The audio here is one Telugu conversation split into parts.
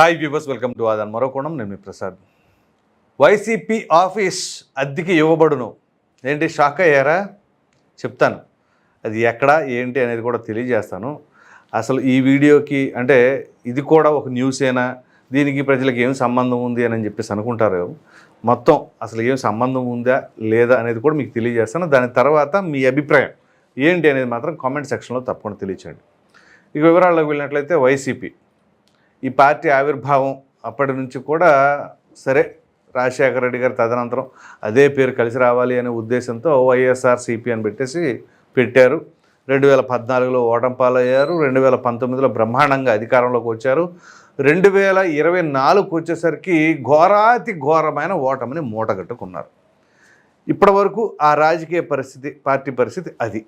Hi viewers welcome to Aadhan మరో కోణం నేను మీ ప్రసాద్ వైసీపీ ఆఫీస్ అద్దెకి ఇవ్వబడును. ఏంటి? షాక్ అయ్యారా? చెప్తాను. అది ఎక్కడ ఏంటి అనేది కూడా తెలియజేస్తాను. అసలు ఈ వీడియోకి అంటే ఇది కూడా ఒక న్యూసేనా? దీనికి ప్రజలకు ఏం సంబంధం ఉంది అని చెప్పేసి అనుకుంటారు. మొత్తం అసలు ఏం సంబంధం ఉందా లేదా అనేది కూడా మీకు తెలియజేస్తాను. దాని తర్వాత మీ అభిప్రాయం ఏంటి అనేది మాత్రం కామెంట్ సెక్షన్లో తప్పకుండా తెలియచేయండి. ఇక వివరాల్లోకి వెళ్ళినట్లయితే వైసీపీ ఈ పార్టీ ఆవిర్భావం అప్పటి నుంచి కూడా సరే రాజశేఖర రెడ్డి గారి తదనంతరం అదే పేరు కలిసి రావాలి అనే ఉద్దేశంతో వైఎస్ఆర్ సిపి అని పెట్టేసి పెట్టారు. రెండు వేల పద్నాలుగులో ఓటంపాలయ్యారు రెండు వేల పంతొమ్మిదిలో బ్రహ్మాండంగా అధికారంలోకి వచ్చారు. రెండు వేల ఇరవై నాలుగుకి వచ్చేసరికి ఘోరాతి ఘోరమైన ఓటమిని మూటగట్టుకున్నారు. ఇప్పటి వరకు ఆ రాజకీయ పరిస్థితి పార్టీ పరిస్థితి అది.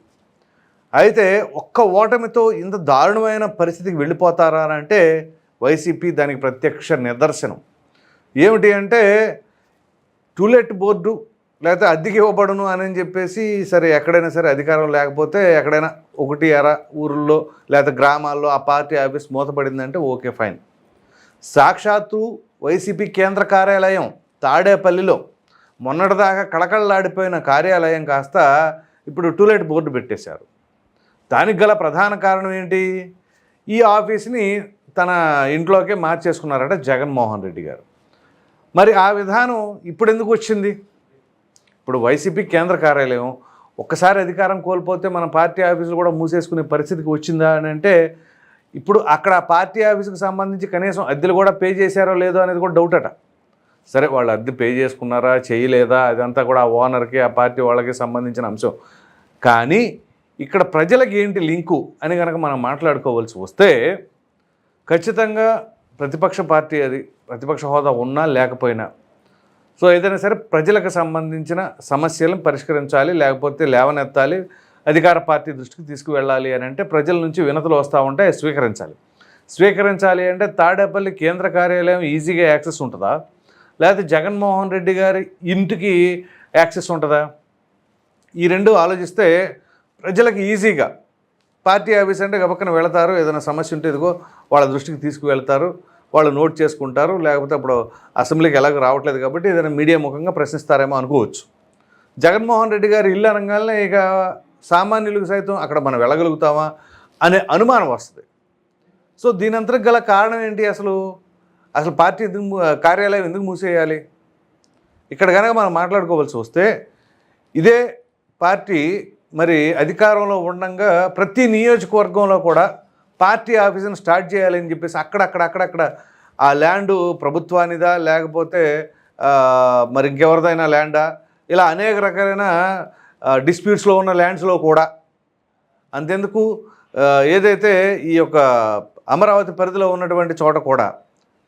అయితే ఒక్క ఓటమితో ఇంత దారుణమైన పరిస్థితికి వెళ్ళిపోతారా అని అంటే వైసీపీ దానికి ప్రత్యక్ష నిదర్శనం. ఏమిటి అంటే టూలెట్ బోర్డు లేకపోతే అద్దెకి ఇవ్వబడును అని చెప్పేసి సరే ఎక్కడైనా సరే అధికారం లేకపోతే ఎక్కడైనా ఒకటి అర ఊర్లో లేకపోతే గ్రామాల్లో ఆ పార్టీ ఆఫీస్ మూతపడిందంటే ఓకే ఫైన్. సాక్షాత్తు వైసీపీ కేంద్ర కార్యాలయం తాడేపల్లిలో మొన్నటిదాకా కళకళలాడిపోయిన కార్యాలయం కాస్త ఇప్పుడు టూలెట్ బోర్డు పెట్టేశారు. దానికి గల ప్రధాన కారణం ఏంటి? ఈ ఆఫీస్ని తన ఇంట్లోకే మార్చేసుకున్నారట జగన్మోహన్ రెడ్డి గారు. మరి ఆ విధానం ఇప్పుడు ఎందుకు వచ్చింది? ఇప్పుడు వైసీపీ కేంద్ర కార్యాలయం ఒక్కసారి అధికారం కోల్పోతే మన పార్టీ ఆఫీసులు కూడా మూసేసుకునే పరిస్థితికి వచ్చిందా అని అంటే ఇప్పుడు అక్కడ పార్టీ ఆఫీసుకి సంబంధించి కనీసం అద్దెలు కూడా పే చేశారో లేదో అనేది కూడా డౌట్ అట. సరే వాళ్ళు అద్దె పే చేసుకున్నారా చేయలేదా? అదంతా కూడా ఆ ఓనర్కి ఆ పార్టీ వాళ్ళకి సంబంధించిన అంశం. కానీ ఇక్కడ ప్రజలకి ఏంటి లింకు అని కనుక మనం మాట్లాడుకోవాల్సి వస్తే ఖచ్చితంగా ప్రతిపక్ష పార్టీ అది ప్రతిపక్ష హోదా ఉన్నా లేకపోయినా. సో ఏదైనా సరే ప్రజలకు సంబంధించిన సమస్యలను పరిష్కరించాలి లేకపోతే లేవనెత్తాలి అధికార పార్టీ దృష్టికి తీసుకువెళ్ళాలి అని అంటే ప్రజల నుంచి వినతులు వస్తూ ఉంటే స్వీకరించాలి. స్వీకరించాలి అంటే తాడేపల్లి కేంద్ర కార్యాలయం ఈజీగా యాక్సెస్ ఉంటుందా? లేకపోతే జగన్మోహన్ రెడ్డి గారి ఇంటికి యాక్సెస్ ఉంటుందా? ఈ రెండు ఆలోచిస్తే ప్రజలకు ఈజీగా పార్టీ ఆఫీస్ అంటే గబక్కన వెళతారు ఏదైనా సమస్య ఉంటే ఇదిగో వాళ్ళ దృష్టికి తీసుకువెళ్తారు వాళ్ళు నోట్ చేసుకుంటారు లేకపోతే అప్పుడు అసెంబ్లీకి ఎలాగో రావట్లేదు కాబట్టి ఏదైనా మీడియా ముఖంగా ప్రశ్నిస్తారేమో అనుకోవచ్చు. జగన్మోహన్ రెడ్డి గారు ఇల్లు అనగానే ఇక సామాన్యులకు సైతం అక్కడ మనం వెళ్ళగలుగుతామా అనే అనుమానం వస్తుంది. సో దీని గల కారణం ఏంటి అసలు? అసలు పార్టీ ఎందుకు కార్యాలయం ఎందుకు మూసేయాలి? ఇక్కడ కనుక మనం మాట్లాడుకోవాల్సి వస్తే ఇదే పార్టీ మరి అధికారంలో ఉండగా ప్రతి నియోజకవర్గంలో కూడా పార్టీ ఆఫీసును స్టార్ట్ చేయాలని చెప్పేసి అక్కడక్కడ అక్కడక్కడ ఆ ల్యాండ్ ప్రభుత్వానిదా లేకపోతే మరి ఇంకెవరిదైనా ల్యాండా? ఇలా అనేక రకాలైన డిస్ప్యూట్స్లో ఉన్న ల్యాండ్స్లో కూడా. అంతెందుకు ఏదైతే ఈ యొక్క అమరావతి పరిధిలో ఉన్నటువంటి చోట కూడా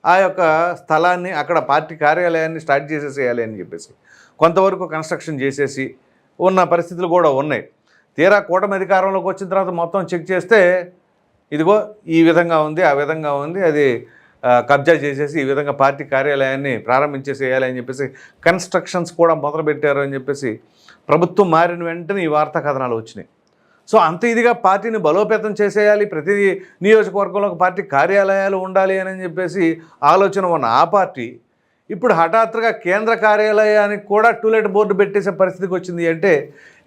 ఆ యొక్క స్థలాన్ని అక్కడ పార్టీ కార్యాలయాన్ని స్టార్ట్ చేసేసేయాలి అని చెప్పేసి కొంతవరకు కన్స్ట్రక్షన్ చేసేసి ఉన్న పరిస్థితులు కూడా ఉన్నాయి. తీరా కూటమి అధికారంలోకి వచ్చిన తర్వాత మొత్తం చెక్ చేస్తే ఇదిగో ఈ విధంగా ఉంది ఆ విధంగా ఉంది అది కబ్జా చేసేసి ఈ విధంగా పార్టీ కార్యాలయాన్ని ప్రారంభించేసేయాలి అని చెప్పేసి కన్స్ట్రక్షన్స్ కూడా మొదలుపెట్టారు అని చెప్పేసి ప్రభుత్వం మారిన వెంటనే ఈ వార్తా కథనాలు వచ్చినాయి. సో అంత ఇదిగా పార్టీని బలోపేతం చేసేయాలి ప్రతి నియోజకవర్గంలో పార్టీ కార్యాలయాలు ఉండాలి అని చెప్పేసి ఆలోచన ఉన్న ఆ పార్టీ ఇప్పుడు హఠాత్తుగా కేంద్ర కార్యాలయానికి కూడా టూలెట్ బోర్డు పెట్టేసే పరిస్థితికి వచ్చింది అంటే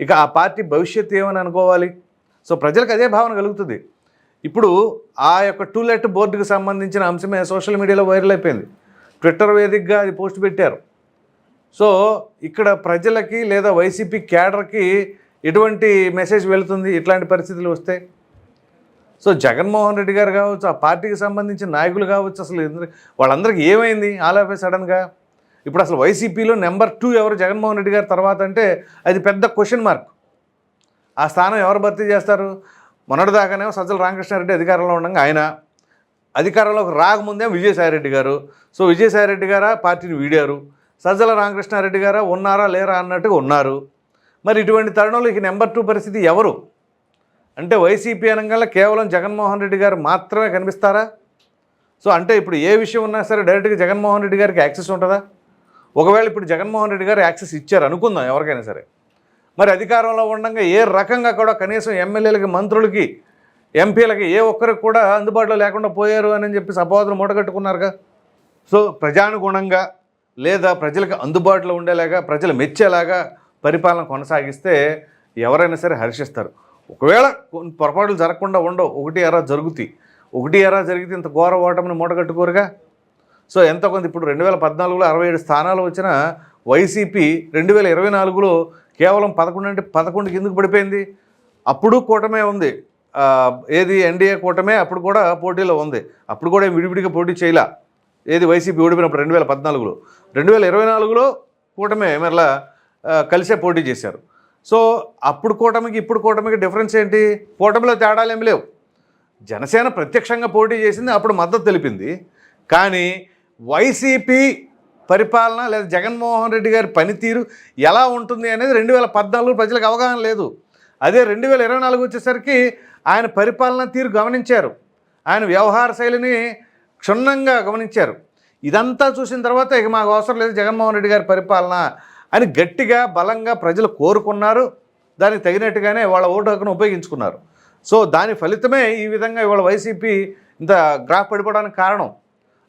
ఇక ఆ పార్టీ భవిష్యత్తు ఏమని అనుకోవాలి? సో ప్రజలకు అదే భావన కలుగుతుంది. ఇప్పుడు ఆ యొక్క టూలెట్ బోర్డుకి సంబంధించిన అంశమే సోషల్ మీడియాలో వైరల్ అయిపోయింది. ట్విట్టర్ వేదికగా అది పోస్ట్ పెట్టారు. సో ఇక్కడ ప్రజలకి లేదా వైసీపీ క్యాడర్కి ఎటువంటి మెసేజ్ వెళుతుంది? ఇట్లాంటి పరిస్థితులు వస్తే సో జగన్మోహన్ రెడ్డి గారు కావచ్చు ఆ పార్టీకి సంబంధించిన నాయకులు కావచ్చు అసలు వాళ్ళందరికీ ఏమైంది ఆల్ ఆఫ్ సడన్గా? ఇప్పుడు అసలు వైసీపీలో నెంబర్ టూ ఎవరు జగన్మోహన్ రెడ్డి గారి తర్వాత అంటే అది పెద్ద క్వశ్చన్ మార్క్. ఆ స్థానం ఎవరు భర్తీ చేస్తారు? మొన్నటిదాకానేమో సజ్జల రామకృష్ణారెడ్డి అధికారంలో ఉండగా ఆయన. అధికారంలోకి రాకముందే విజయసాయిరెడ్డి గారు. సో విజయసాయిరెడ్డి గారా? పార్టీని వీడారు. సజ్జల రామకృష్ణారెడ్డి గారా? ఉన్నారా? లేరా? అన్నట్టుగా ఉన్నారు. మరి ఇటువంటి తరుణంలో ఇక నెంబర్ టూ పరిస్థితి ఎవరు? అంటే వైసీపీ అనగా కేవలం జగన్మోహన్ రెడ్డి గారు మాత్రమే కనిపిస్తారా? సో అంటే ఇప్పుడు ఏ విషయం ఉన్నా సరే డైరెక్ట్గా జగన్మోహన్ రెడ్డి గారికి యాక్సెస్ ఉంటుందా? ఒకవేళ ఇప్పుడు జగన్మోహన్ రెడ్డి గారు యాక్సెస్ ఇచ్చారు అనుకుందాం ఎవరికైనా సరే. మరి అధికారంలో ఉండగా ఏ రకంగా కూడా కనీసం ఎమ్మెల్యేలకి మంత్రులకి ఎంపీలకి ఏ ఒక్కరికి కూడా అందుబాటులో లేకుండా పోయారు అని చెప్పి అపవాదులు మూటగట్టుకున్నారుగా? సో ప్రజానుగుణంగా లేదా ప్రజలకు అందుబాటులో ఉండేలాగా ప్రజలు మెచ్చేలాగా పరిపాలన కొనసాగిస్తే ఎవరైనా సరే హర్షిస్తారు. ఒకవేళ కొన్ని పొరపాట్లు జరగకుండా ఉండవు. ఒకటి ఎరా జరుగుతాయి ఒకటి ఎరా జరిగితే ఇంత ఘోర ఓటమిని మూటగట్టుకోరుగా సో ఎంత కొంత ఇప్పుడు రెండు వేల పద్నాలుగులో అరవై ఏడు స్థానాలు వచ్చిన వైసీపీ రెండు వేల ఇరవై నాలుగులో కేవలం పదకొండు అంటే పదకొండుకి ఎందుకు పడిపోయింది? అప్పుడు కూటమే ఉంది. ఏది ఎన్డీఏ కూటమే అప్పుడు కూడా పోటీలో ఉంది. అప్పుడు కూడా విడివిడిగా పోటీ చేయలే? ఏది వైసీపీ ఓడిపోయినప్పుడు రెండు వేల పద్నాలుగులో. రెండు వేల ఇరవై నాలుగులో కూటమే మరలా కలిసే పోటీ చేశారు. సో అప్పుడు కూటమికి ఇప్పుడు కూటమికి డిఫరెన్స్ ఏంటి? కూటమిలో తేడాలు ఏమి లేవు. జనసేన ప్రత్యక్షంగా పోటీ చేసింది అప్పుడు మద్దతు తెలిపింది. కానీ వైసీపీ పరిపాలన లేదా జగన్మోహన్ రెడ్డి గారి పనితీరు ఎలా ఉంటుంది అనేది రెండు వేల పద్నాలుగు ప్రజలకు అవగాహన లేదు. అదే రెండు వేల ఇరవై నాలుగు వచ్చేసరికి ఆయన పరిపాలన తీరు గమనించారు. ఆయన వ్యవహార శైలిని క్షుణ్ణంగా గమనించారు. ఇదంతా చూసిన తర్వాత ఇక మాకు అవసరం లేదు జగన్మోహన్ రెడ్డి గారి పరిపాలన అని గట్టిగా బలంగా ప్రజలు కోరుకున్నారు. దానికి తగినట్టుగానే వాళ్ళ ఓటు హక్కును ఉపయోగించుకున్నారు. సో దాని ఫలితమే ఈ విధంగా ఇవాళ వైసీపీ ఇంత గ్రాఫ్ పడిపోవడానికి కారణం.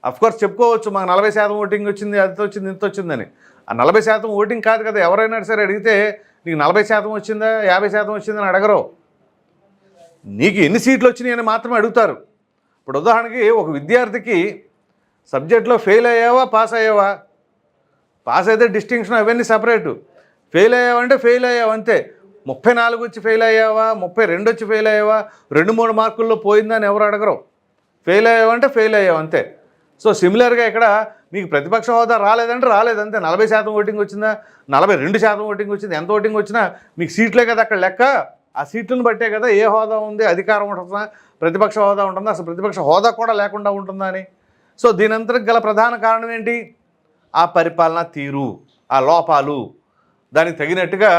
అఫ్కోర్స్ చెప్పుకోవచ్చు మాకు నలభై శాతం ఓటింగ్ వచ్చింది అది వచ్చింది ఇంత వచ్చిందని. ఆ నలభై శాతం ఓటింగ్ కాదు కదా ఎవరైనా సరే అడిగితే నీకు నలభై శాతం వచ్చిందా యాభై శాతం వచ్చిందని అడగరు. నీకు ఎన్ని సీట్లు వచ్చినాయని అని మాత్రమే అడుగుతారు. ఇప్పుడు ఉదాహరణకి ఒక విద్యార్థికి సబ్జెక్ట్లో ఫెయిల్ అయ్యావా పాస్ అయ్యావా? పాస్ అయితే డిస్టింక్షన్ అవన్నీ సపరేటు. ఫెయిల్ అయ్యావంటే ఫెయిల్ అయ్యావు అంతే. ముప్పై నాలుగు వచ్చి ఫెయిల్ అయ్యావా? ముప్పై రెండు వచ్చి ఫెయిల్ అయ్యావా? రెండు మూడు మార్కుల్లో పోయిందని ఎవరు అడగరు. ఫెయిల్ అయ్యావంటే ఫెయిల్ అయ్యావు అంతే. సో సిమిలర్గా ఇక్కడ మీకు ప్రతిపక్ష హోదా రాలేదంటే రాలేదంతే నలభై శాతం ఓటింగ్ వచ్చిందా? నలభై రెండు శాతం ఓటింగ్ వచ్చింది. ఎంత ఓటింగ్ వచ్చినా మీకు సీట్లే కదా అక్కడ లెక్క. ఆ సీట్లను బట్టే కదా ఏ హోదా ఉంది? అధికారం ఉంటుందా? ప్రతిపక్ష హోదా ఉంటుందా? అసలు ప్రతిపక్ష హోదా కూడా లేకుండా ఉంటుందా అని. సో దీనంతరం గల ప్రధాన కారణం ఏంటి? ఆ పరిపాలన తీరు ఆ లోపాలు దానికి తగినట్టుగా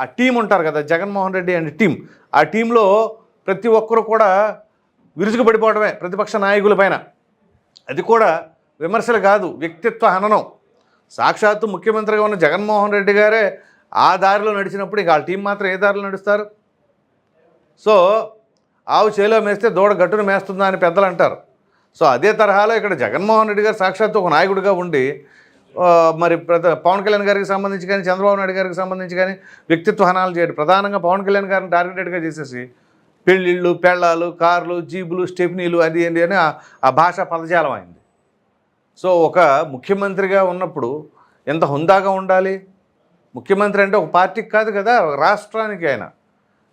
ఆ టీం ఉంటారు కదా జగన్మోహన్ రెడ్డి అండ్ టీం. ఆ టీంలో ప్రతి ఒక్కరు కూడా విరుచుకుపడిపోవడమే ప్రతిపక్ష నాయకుల పైన. అది కూడా విమర్శలు కాదు వ్యక్తిత్వ హననం. సాక్షాత్తు ముఖ్యమంత్రిగా ఉన్న జగన్మోహన్ రెడ్డి గారే ఆ దారిలో నడిచినప్పుడు ఇక వాళ్ళ టీం మాత్రం ఏ దారిలో నడుస్తారు? సో ఆవు చేలో మేస్తే దూడ గట్టును మేస్తుందా అని పెద్దలు అంటారు సో అదే తరహాలో ఇక్కడ జగన్మోహన్ రెడ్డి గారు సాక్షాత్తు ఒక నాయకుడిగా ఉండి మరి ప్రత పవన్ కళ్యాణ్ గారికి సంబంధించి కానీ చంద్రబాబు నాయుడు గారికి సంబంధించి కానీ వ్యక్తిత్వ హనాలు చేయడం. ప్రధానంగా పవన్ కళ్యాణ్ గారిని టార్గెటెడ్గా చేసేసి పెళ్ళిళ్ళు పెళ్ళాలు కార్లు జీబులు స్టెప్నీలు అది ఏంటి అని ఆ- భాష పదజాలం అయింది. సో ఒక ముఖ్యమంత్రిగా ఉన్నప్పుడు ఎంత హుందాగా ఉండాలి? ముఖ్యమంత్రి అంటే ఒక పార్టీకి కాదు కదా రాష్ట్రానికి ఆయన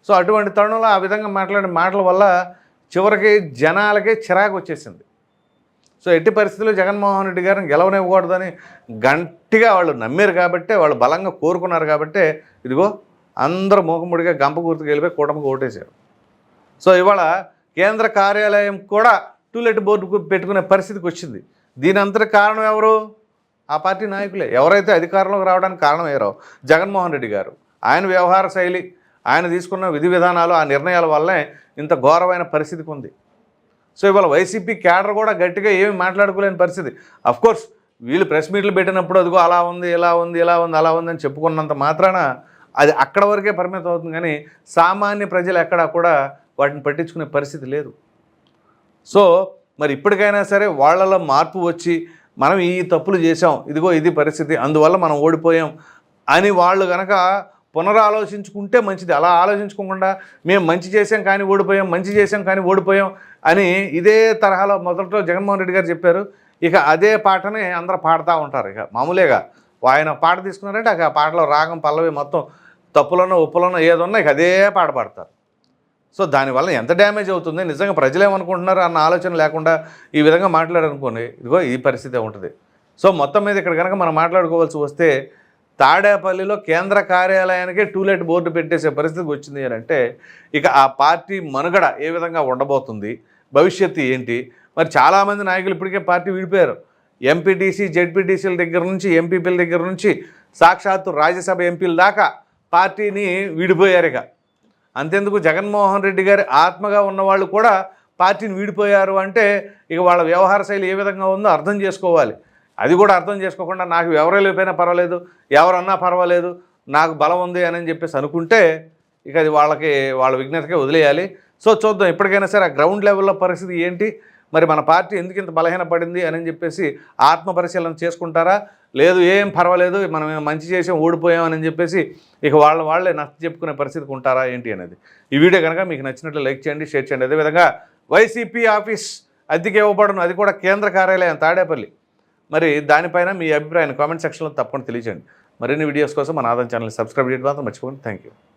సో అటువంటి తరుణంలో ఆ విధంగా మాట్లాడే మాటల వల్ల చివరికి జనాలకే చిరాకు వచ్చేసింది. సో ఎట్టి పరిస్థితుల్లో జగన్మోహన్ రెడ్డి గారిని గెలవనివ్వకూడదని గట్టిగా వాళ్ళు నమ్మారు కాబట్టే వాళ్ళు బలంగా కోరుకున్నారు కాబట్టే ఇదిగో అందరూ మూకముడిగా గంప గుర్తుకు వెళ్ళిపోయి కూటమికి ఓటేశారు. సో ఇవాళ కేంద్ర కార్యాలయం కూడా టూలెట్ బోర్డు పెట్టుకునే పరిస్థితికి వచ్చింది. దీని అంతటి కారణం ఎవరు? ఆ పార్టీ నాయకులే. ఎవరైతే అధికారంలోకి రావడానికి కారణం అయ్యారో జగన్మోహన్ రెడ్డి గారు. ఆయన వ్యవహార శైలి ఆయన తీసుకున్న విధి విధానాలు ఆ నిర్ణయాల వల్లే ఇంత ఘోరమైన పరిస్థితికి ఉంది. సో ఇవాళ వైసీపీ క్యాడర్ కూడా గట్టిగా ఏమి మాట్లాడుకోలేని పరిస్థితి. అఫ్కోర్స్ వీళ్ళు ప్రెస్ మీట్లు పెట్టినప్పుడు అదిగో అలా ఉంది ఇలా ఉంది ఇలా ఉంది అలా ఉంది అని చెప్పుకున్నంత మాత్రాన అది అక్కడ వరకే పరిమితం అవుతుంది కానీ సామాన్య ప్రజలు ఎక్కడా కూడా వాటిని పట్టించుకునే పరిస్థితి లేదు. సో మరి ఇప్పటికైనా సరే వాళ్ళలో మార్పు వచ్చి మనం ఈ తప్పులు చేసాం ఇదిగో ఇది పరిస్థితి అందువల్ల మనం ఓడిపోయాం అని వాళ్ళు కనుక పునరాలోచించుకుంటే మంచిది. అలా ఆలోచించుకోకుండా మేము మంచి చేసాం కానీ ఓడిపోయాం మంచి చేసాం కానీ ఓడిపోయాం అని ఇదే తరహాలో మొదట్లో జగన్మోహన్ రెడ్డి గారు చెప్పారు. ఇక అదే పాటనే అందరూ పాడుతూ ఉంటారు ఇక. మామూలుగా ఆయన పాట తీసుకున్నారంటే ఆ పాటలో రాగం పల్లవి మొత్తం తప్పులోనో ఉప్పులోనో ఏదున్నా ఇక అదే పాట పాడతారు. సో దానివల్ల ఎంత డ్యామేజ్ అవుతుంది? నిజంగా ప్రజలు ఏమనుకుంటున్నారు అన్న ఆలోచన లేకుండా ఈ విధంగా మాట్లాడారనుకోండి ఇదిగో ఈ పరిస్థితి ఉంటుంది సో మొత్తం మీద ఇక్కడ కనుక మనం మాట్లాడుకోవాల్సి వస్తే తాడేపల్లిలో కేంద్ర కార్యాలయానికే టూలెట్ బోర్డు పెట్టేసే పరిస్థితి వచ్చింది అని అంటే ఇక ఆ పార్టీ మనుగడ ఏ విధంగా ఉండబోతుంది భవిష్యత్తు ఏంటి? మరి చాలామంది నాయకులు ఇప్పటికే పార్టీ విడిపోయారు. ఎంపీటీసీ జెడ్పీటీసీల దగ్గర నుంచి ఎంపీపీల దగ్గర నుంచి సాక్షాత్తు రాజ్యసభ ఎంపీల దాకా పార్టీని విడిపోయారు ఇక. అంతెందుకు జగన్మోహన్ రెడ్డి గారి ఆత్మగా ఉన్నవాళ్ళు కూడా పార్టీని వీడిపోయారు అంటే ఇక వాళ్ళ వ్యవహార శైలి ఏ విధంగా ఉందో అర్థం చేసుకోవాలి. అది కూడా అర్థం చేసుకోకుండా నాకు ఎవరు లేకపోయినా పర్వాలేదు ఎవరన్నా పర్వాలేదు నాకు బలం ఉంది అని చెప్పేసి అనుకుంటే ఇక అది వాళ్ళకి వాళ్ళ విజ్ఞతకే వదిలేయాలి. సో చూద్దాం ఇప్పటికైనా సరే ఆ గ్రౌండ్ లెవెల్లో పరిస్థితి ఏంటి? మరి మన పార్టీ ఎందుకు ఇంత బలహీనపడింది అని చెప్పేసి ఆత్మ పరిశీలన చేసుకుంటారా? లేదు ఏం పర్వాలేదు మనం మంచి చేసాం ఓడిపోయాం అని చెప్పేసి ఇక వాళ్ళ వాళ్ళే నచ్చ చెప్పుకునే పరిస్థితికి ఉంటారా ఏంటి అనేది. ఈ వీడియో కనుక మీకు నచ్చినట్లు లైక్ చేయండి షేర్ చేయండి. అదేవిధంగా వైసీపీ ఆఫీస్ అద్దెకి ఇవ్వబడును అది కూడా కేంద్ర కార్యాలయం తాడేపల్లి. మరి దానిపైన మీ అభిప్రాయాన్ని కామెంట్ సెక్షన్లో తప్పకుండా తెలియజేయండి. మరిన్ని వీడియోస్ కోసం మన ఆదాయం ఛానల్ సబ్స్క్రైబ్ చేయడం మాత్రం మర్చిపోండి థ్యాంక్ యూ